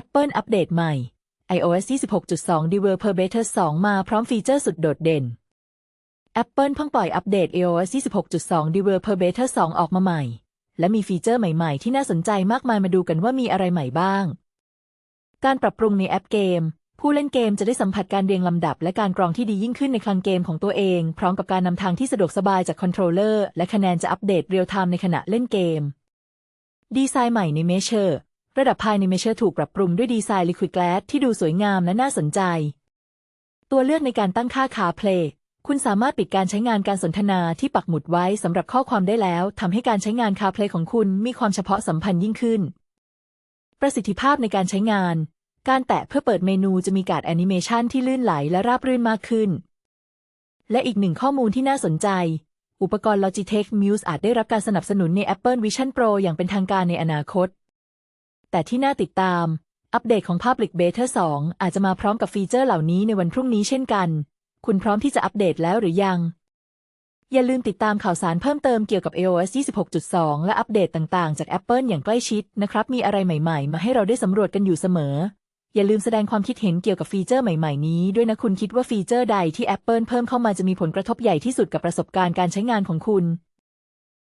Apple อัปเดตใหม่ iOS 26.2 Developer Beta 2มาพร้อมฟีเจอร์สุดโดดเด่น Apple เพิ่งปล่อยอัปเดต iOS 26.2 Developer Beta 2 ออกมาใหม่ และมีฟีเจอร์ใหม่ๆ ที่น่าสนใจมากมายมาดูกันว่ามีอะไรใหม่บ้าง การปรับปรุงในแอปเกม ผู้เล่นเกมจะได้สัมผัสการเรียงลำดับและการกรองที่ดียิ่งขึ้นในคลังเกมของตัวเอง พร้อมกับการนำทางที่สะดวกสบายจากคอนโทรลเลอร์และคะแนนจะอัปเดตเรียลไทม์ในขณะเล่นเกม ดีไซน์ใหม่ในเมเชอร์ ระดับภายในเมเชอร์ถูกปรับปรุงด้วยดีไซน์ Liquid Glass ที่ดูสวยงามและน่าสนใจ ตัวเลือกในการตั้งค่าคาเพลย์คุณสามารถปิดการใช้งานการสนทนาที่ปักหมุดไว้สำหรับข้อความได้แล้วทำให้การใช้งานคาเพลย์ของคุณมีความเฉพาะสัมพันธ์ยิ่งขึ้น ประสิทธิภาพในการใช้งาน การแตะเพื่อเปิดเมนูจะมีการแอนิเมชันที่ลื่นไหลและราบรื่นมากขึ้น และอีกหนึ่งข้อมูลที่น่าสนใจ อุปกรณ์ Logitech Muse อาจได้รับการสนับสนุนใน Apple Vision Pro อย่างเป็นทางการในอนาคต แต่ที่น่าติดตาม อัปเดตของ Public Beta 2อาจจะมาพร้อมกับฟีเจอร์เหล่านี้ในวันพรุ่งนี้เช่นกัน คุณพร้อมที่จะอัปเดตแล้วหรือยัง อย่าลืมติดตามข่าวสารเพิ่มเติมเกี่ยวกับ iOS 26.2 และอัปเดตต่างๆ จาก Apple อย่างใกล้ชิดนะครับ มีอะไรใหม่ๆ มาให้เราได้สำรวจกันอยู่เสมอ อย่าลืมแสดงความคิดเห็นเกี่ยวกับฟีเจอร์ใหม่ๆ นี้ด้วยนะคุณคิดว่าฟีเจอร์ใดที่ Apple เพิ่มเข้ามาจะมีผลกระทบใหญ่ที่สุดกับประสบการณ์การใช้งานของคุณ